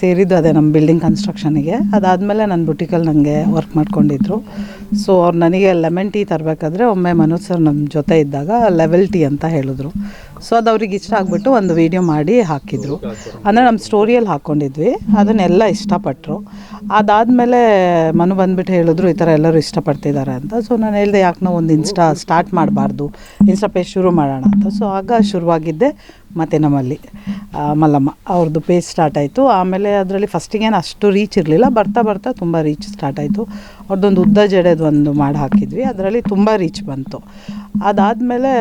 ಸೇರಿದ್ದು ಅದೇ ನಮ್ಮ ಬಿಲ್ಡಿಂಗ್ ಕನ್ಸ್ಟ್ರಕ್ಷನಿಗೆ ಅದಾದಮೇಲೆ ನನ್ನ ಬುಟಿಕಲ್ಲಿ ನನಗೆ ವರ್ಕ್ ಮಾಡ್ಕೊಂಡಿದ್ರು. ಸೊ ಅವ್ರು ನನಗೆ ಲೆಮನ್ ಟೀ ತರಬೇಕಾದ್ರೆ ಒಮ್ಮೆ ಮನೋಜ್ ಸರ್ ನಮ್ಮ ಜೊತೆ ಇದ್ದಾಗ ಲೆವೆಲ್ ಟೀ ಅಂತ ಹೇಳಿದ್ರು. ಸೊ ಅದು ಅವ್ರಿಗೆ ಇಷ್ಟ ಆಗಿಬಿಟ್ಟು ಒಂದು ವೀಡಿಯೋ ಮಾಡಿ ಹಾಕಿದ್ರು. ಅಂದರೆ ನಮ್ಮ ಸ್ಟೋರಿಯಲ್ಲಿ ಹಾಕ್ಕೊಂಡಿದ್ವಿ ಅದನ್ನೆಲ್ಲ ಇಷ್ಟಪಟ್ಟರು ಅದಾದಮೇಲೆ ಮನು ಬಂದ್ಬಿಟ್ಟು ಹೇಳಿದ್ರು, ಈ ಥರ ಎಲ್ಲರೂ ಇಷ್ಟಪಡ್ತಿದ್ದಾರೆ ಅಂತ. ಸೊ ನಾನು ಹೇಳಿದೆ, ಯಾಕೆ ನಾವು ಒಂದು ಇನ್ಸ್ಟಾ ಸ್ಟಾರ್ಟ್ ಮಾಡಬಾರ್ದು? ಇನ್ಸ್ಟಾ ಪೇಜ್ ಶುರು ಮಾಡೋಣ ಅಂತ. ಸೊ ಆಗ ಶುರುವಾಗಿದ್ದೆ ಮತ್ತು ನಮ್ಮಲ್ಲಿ ಮಲ್ಲಮ್ಮ. ಅವ್ರದ್ದು ಪೇಜ್ ಸ್ಟಾರ್ಟ್ ಆಯಿತು. ಆಮೇಲೆ ಅದರಲ್ಲಿ ಫಸ್ಟಿಗೇನು ಅಷ್ಟು ರೀಚ್ ಇರಲಿಲ್ಲ. ಬರ್ತಾ ಬರ್ತಾ ತುಂಬ ರೀಚ್ ಸ್ಟಾರ್ಟ್ ಆಯಿತು. ಅವ್ರದ್ದೊಂದು ಉದ್ದ ಜಡೆದು ಒಂದು ಮಾಡಿ ಹಾಕಿದ್ವಿ. ಅದರಲ್ಲಿ ತುಂಬ ರೀಚ್ ಬಂತು. ಅದಾದಮೇಲೆ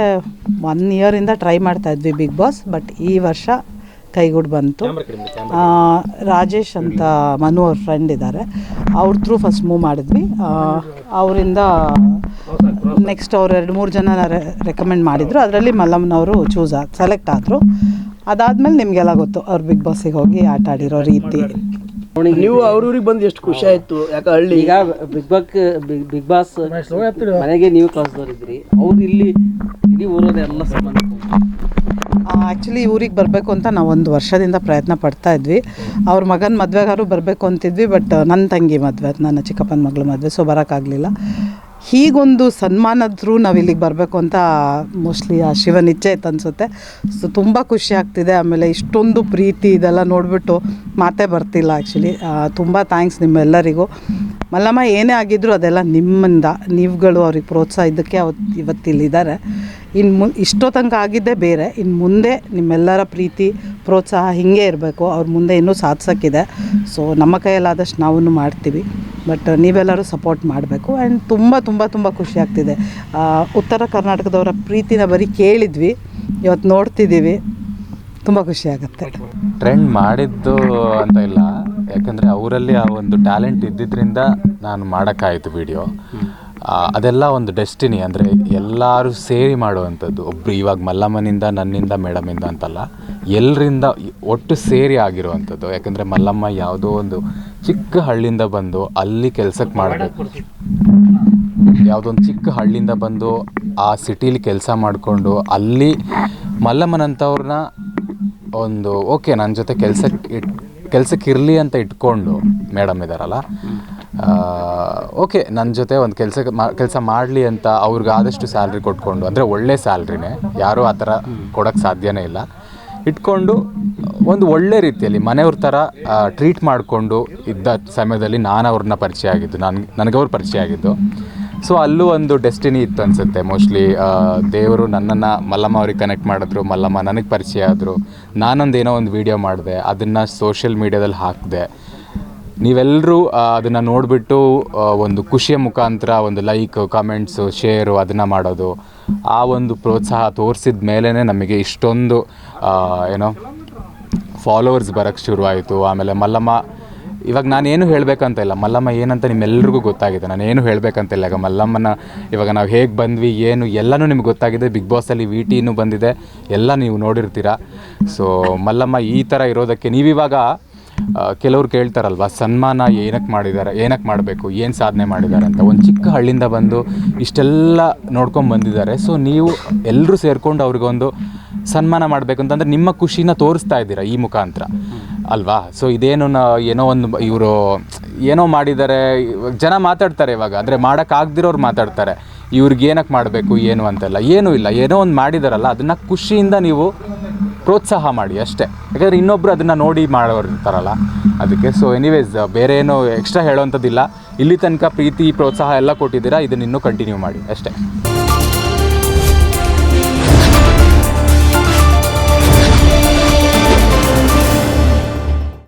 ಒನ್ ಇಯರಿಂದ ಟ್ರೈ ಮಾಡ್ತಾ ಇದ್ವಿ ಬಿಗ್ ಬಾಸ್ ಬಟ್ ಈ ವರ್ಷ ಕೈಗೂಡ್ ಬಂತು. ಆ, ರಾಜೇಶ್ ಅಂತ ಮನು ಅವ್ರ ಫ್ರೆಂಡ್ ಇದ್ದಾರೆ ಅವ್ರ ಥ್ರೂ ಫಸ್ಟ್ ಮೂವ್ ಮಾಡಿದ್ವಿ. ಆ, ಅವರಿಂದ ನೆಕ್ಸ್ಟ್ ಅವ್ರು ಎರಡು ಮೂರು ಜನ ರೆಕಮೆಂಡ್ ಮಾಡಿದ್ರು. ಅದರಲ್ಲಿ ಮಲ್ಲಮ್ಮನವರು ಚೂಸ್ ಆಗಿ ಸೆಲೆಕ್ಟ್ ಆದರು. ಅದಾದಮೇಲೆ ನಿಮಗೆಲ್ಲ ಗೊತ್ತು ಅವ್ರು ಬಿಗ್ ಬಾಸಿಗೆ ಹೋಗಿ ಆಟ ಆಡಿರೋ ರೀತಿ. ನೀವು ಅವ್ರೂರಿಗೆ ಬಂದು ಎಷ್ಟು ಖುಷಿ ಆಯ್ತು? ಯಾಕೆ ಹಳ್ಳಿ? ಈಗ ಬಿಗ್ ಬಾಕ್ ಬಿಗ್ ಬಿಗ್ ಬಾಸ್ ಮನೆಗೆ ನೀವು ಕಳ್ಸಿದವ್ರಿದ್ರಿ ಅವ್ರು ಇಲ್ಲಿ ಇಡೀ ಊರದೆಲ್ಲ ಸಂಬಂಧ. ಆ್ಯಕ್ಚುಲಿ ಊರಿಗೆ ಬರಬೇಕು ಅಂತ ನಾವು ಒಂದು ವರ್ಷದಿಂದ ಪ್ರಯತ್ನ ಪಡ್ತಾ ಇದ್ವಿ. ಅವ್ರ ಮಗನ ಮದುವೆಗಾರು ಬರಬೇಕು ಅಂತಿದ್ವಿ ಬಟ್ ನನ್ನ ತಂಗಿ ಮದುವೆ, ನನ್ನ ಚಿಕ್ಕಪ್ಪನ ಮಗಳ ಮದುವೆ ಸೊ ಬರೋಕ್ಕಾಗಲಿಲ್ಲ ಹೀಗೊಂದು ಸನ್ಮಾನದ ಥ್ರೂ ನಾವು ಇಲ್ಲಿಗೆ ಬರಬೇಕು ಅಂತ ಮೋಸ್ಟ್ಲಿ ಆ ಶಿವನ ಇಚ್ಛೆ ಇತ್ತು ಅನಿಸುತ್ತೆ. ಸೊ ತುಂಬ ಖುಷಿ ಆಗ್ತಿದೆ. ಆಮೇಲೆ ಇಷ್ಟೊಂದು ಪ್ರೀತಿ ಇದೆಲ್ಲ ನೋಡಿಬಿಟ್ಟು ಮಾತೇ ಬರ್ತಿಲ್ಲ ಆ್ಯಕ್ಚುಲಿ ತುಂಬ ಥ್ಯಾಂಕ್ಸ್ ನಿಮ್ಮೆಲ್ಲರಿಗೂ. ಮಲ್ಲಮ್ಮ ಏನೇ ಆಗಿದ್ರು ಅದೆಲ್ಲ ನಿಮ್ಮಿಂದ, ನೀವುಗಳು ಅವ್ರಿಗೆ ಪ್ರೋತ್ಸಾಹ ಇದಕ್ಕೆ ಅವತ್ತು ಇವತ್ತಿಲ್ಲಿದ್ದಾರೆ. ಇನ್ನು ಮು, ಇಷ್ಟೋ ತನಕ ಆಗಿದ್ದೇ ಬೇರೆ ಇನ್ನು ಮುಂದೆ ನಿಮ್ಮೆಲ್ಲರ ಪ್ರೀತಿ, ಪ್ರೋತ್ಸಾಹ ಹೀಗೆ ಇರಬೇಕು, ಅವ್ರ ಮುಂದೆ ಇನ್ನೂ ಸಾಧಿಸೋಕ್ಕಿದೆ. ಸೊ ನಮ್ಮ ಕೈಯಲ್ಲಾದಷ್ಟು ನಾವೂ ಮಾಡ್ತೀವಿ. ಬಟ್ ನೀವೆಲ್ಲರೂ ಸಪೋರ್ಟ್ ಮಾಡಬೇಕು. ಆ್ಯಂಡ್ ತುಂಬ ತುಂಬ ತುಂಬ ಖುಷಿ ಆಗ್ತಿದೆ. ಉತ್ತರ ಕರ್ನಾಟಕದವರ ಪ್ರೀತಿನ ಬರೀ ಕೇಳಿದ್ವಿ ಇವತ್ತು ನೋಡ್ತಿದ್ದೀವಿ. ತುಂಬ ಖುಷಿ ಆಗುತ್ತೆ. ಟ್ರೆಂಡ್ ಮಾಡಿದ್ದು ಅಂತ ಇಲ್ಲ. ಯಾಕಂದರೆ ಅವರಲ್ಲಿ ಆ ಒಂದು ಟ್ಯಾಲೆಂಟ್ ಇದ್ದಿದ್ದರಿಂದ ನಾನು ಮಾಡೋಕ್ಕಾಯಿತು ವಿಡಿಯೋ. ಅದೆಲ್ಲ ಒಂದು ಡೆಸ್ಟಿನಿ ಅಂದರೆ ಎಲ್ಲರೂ ಸೇರಿ ಮಾಡುವಂಥದ್ದು. ಒಬ್ಬರು ಇವಾಗ ಮಲ್ಲಮ್ಮನಿಂದ ನನ್ನಿಂದ ಮೇಡಮಿಂದ ಅಂತಲ್ಲ ಎಲ್ಲರಿಂದ ಒಟ್ಟು ಸೇರಿ ಆಗಿರುವಂಥದ್ದು. ಯಾಕಂದರೆ ಮಲ್ಲಮ್ಮ ಯಾವುದೋ ಒಂದು ಚಿಕ್ಕ ಹಳ್ಳಿಯಿಂದ ಬಂದು ಅಲ್ಲಿ ಕೆಲಸಕ್ಕೆ ಮಾಡಬೇಕು. ಯಾವುದೊಂದು ಚಿಕ್ಕ ಹಳ್ಳಿಯಿಂದ ಬಂದು ಆ ಸಿಟೀಲಿ ಕೆಲಸ ಮಾಡಿಕೊಂಡು ಅಲ್ಲಿ ಮಲ್ಲಮ್ಮನಂಥವ್ರನ್ನ ಒಂದು, ಓಕೆ ನನ್ನ ಜೊತೆ ಕೆಲಸಕ್ಕೆ ಕೆಲಸಕ್ಕೆ ಇರಲಿ ಅಂತ ಇಟ್ಕೊಂಡು ಮೇಡಮ್ ಇದ್ದಾರಲ್ಲ ಓಕೆ ನನ್ನ ಜೊತೆ ಒಂದು ಕೆಲಸ ಕೆಲಸ ಮಾಡಲಿ ಅಂತ ಅವ್ರಿಗೆ ಆದಷ್ಟು ಸ್ಯಾಲ್ರಿ ಕೊಟ್ಕೊಂಡು, ಅಂದರೆ ಒಳ್ಳೆ ಸ್ಯಾಲ್ರಿನೇ, ಯಾರೂ ಆ ಥರ ಕೊಡೋಕ್ಕೆ ಸಾಧ್ಯನೇ ಇಲ್ಲ. ಇಟ್ಕೊಂಡು ಒಂದು ಒಳ್ಳೆ ರೀತಿಯಲ್ಲಿ ಮನೆಯವ್ರ ಥರ ಟ್ರೀಟ್ ಮಾಡಿಕೊಂಡು ಇದ್ದ ಸಮಯದಲ್ಲಿ ನಾನು ಅವ್ರನ್ನ ಪರಿಚಯ ಆಗಿದ್ದು, ನನಗೆ ನನಗವ್ರು ಪರಿಚಯ ಆಗಿದ್ದು. ಸೊ ಅಲ್ಲೂ ಒಂದು ಡೆಸ್ಟಿನಿ ಇತ್ತು ಅನಿಸುತ್ತೆ. ಮೋಸ್ಟ್ಲಿ ದೇವರು ನನ್ನನ್ನು ಮಲ್ಲಮ್ಮ ಅವ್ರಿಗೆ ಕನೆಕ್ಟ್ ಮಾಡಿದ್ರು, ಮಲ್ಲಮ್ಮ ನನಗೆ ಪರಿಚಯ ಆದರು. ನಾನೊಂದು ಏನೋ ಒಂದು ವೀಡಿಯೋ ಮಾಡಿದೆ, ಅದನ್ನು ಸೋಷಿಯಲ್ ಮೀಡ್ಯಾದಲ್ಲಿ ಹಾಕಿದೆ. ನೀವೆಲ್ಲರೂ ಅದನ್ನು ನೋಡಿಬಿಟ್ಟು ಒಂದು ಖುಷಿಯ ಮುಖಾಂತರ ಒಂದು ಲೈಕ್ ಕಮೆಂಟ್ಸು ಶೇರು ಅದನ್ನು ಮಾಡೋದು, ಆ ಒಂದು ಪ್ರೋತ್ಸಾಹ ತೋರಿಸಿದ ಮೇಲೇ ನಮಗೆ ಇಷ್ಟೊಂದು ಏನೋ ಫಾಲೋವರ್ಸ್ ಬರೋಕ್ಕೆ ಶುರುವಾಯಿತು. ಆಮೇಲೆ ಮಲ್ಲಮ್ಮ ಇವಾಗ ನಾನೇನು ಹೇಳಬೇಕಂತ ಇಲ್ಲ. ಮಲ್ಲಮ್ಮ ಏನಂತ ನಿಮ್ಮೆಲ್ಲರಿಗೂ ಗೊತ್ತಾಗಿದೆ. ನಾನು ಏನು ಹೇಳಬೇಕಂತ ಇಲ್ಲ. ಈಗ ಮಲ್ಲಮ್ಮನ ಇವಾಗ ನಾವು ಹೇಗೆ ಬಂದ್ವಿ, ಏನು ಎಲ್ಲನೂ ನಿಮ್ಗೆ ಗೊತ್ತಾಗಿದೆ. ಬಿಗ್ ಬಾಸಲ್ಲಿ ವಿ ಟಿನೂ ಬಂದಿದೆ. ಎಲ್ಲ ನೀವು ನೋಡಿರ್ತೀರ. ಸೊ ಮಲ್ಲಮ್ಮ ಈ ಥರ ಇರೋದಕ್ಕೆ ನೀವಿವಾಗ ಕೆಲವ್ರು ಕೇಳ್ತಾರಲ್ವ, ಸನ್ಮಾನ ಏನಕ್ಕೆ ಮಾಡಿದ್ದಾರೆ ಏನಕ್ಕೆ ಮಾಡಬೇಕು, ಏನು ಸಾಧನೆ ಮಾಡಿದ್ದಾರೆ ಅಂತ. ಒಂದು ಚಿಕ್ಕ ಹಳ್ಳಿಯಿಂದ ಬಂದು ಇಷ್ಟೆಲ್ಲ ನೋಡ್ಕೊಂಡು ಬಂದಿದ್ದಾರೆ. ಸೊ ನೀವು ಎಲ್ಲರೂ ಸೇರಿಕೊಂಡು ಅವ್ರಿಗೊಂದು ಸನ್ಮಾನ ಮಾಡಬೇಕು ಅಂತಂದರೆ ನಿಮ್ಮ ಖುಷಿನ ತೋರಿಸ್ತಾ ಇದ್ದೀರಾ ಈ ಮುಖಾಂತರ? ಅಲ್ವಾ? ಸೊ ಇದೇನು ಏನೋ ಒಂದು ಇವರು ಏನೋ ಮಾಡಿದ್ದಾರೆ ಜನ ಮಾತಾಡ್ತಾರೆ ಇವಾಗ. ಅಂದರೆ ಮಾಡೋಕ್ಕಾಗ್ದಿರೋರು ಮಾತಾಡ್ತಾರೆ. ಇವ್ರಿಗೆ ಏನಕ್ಕೆ ಮಾಡಬೇಕು, ಏನು ಅಂತೆಲ್ಲ. ಏನೂ ಇಲ್ಲ. ಏನೋ ಒಂದು ಮಾಡಿದಾರಲ್ಲ, ಅದನ್ನು ಖುಷಿಯಿಂದ ನೀವು ಪ್ರೋತ್ಸಾಹ ಮಾಡಿ ಅಷ್ಟೇ. ಯಾಕಂದರೆ ಇನ್ನೊಬ್ಬರು ಅದನ್ನು ನೋಡಿ ಮಾಡೋರು ಇರ್ತಾರಲ್ಲ ಅದಕ್ಕೆ ಸೊ ಎನಿವೇಸ್ ಬೇರೆ ಏನು ಎಕ್ಸ್ಟ್ರಾ ಹೇಳೋವಂಥದ್ದಿಲ್ಲ. ಇಲ್ಲಿ ತನಕ ಪ್ರೀತಿ, ಪ್ರೋತ್ಸಾಹ ಎಲ್ಲ ಕೊಟ್ಟಿದ್ದೀರಾ, ಇದನ್ನ ಇನ್ನೂ ಕಂಟಿನ್ಯೂ ಮಾಡಿ ಅಷ್ಟೇ.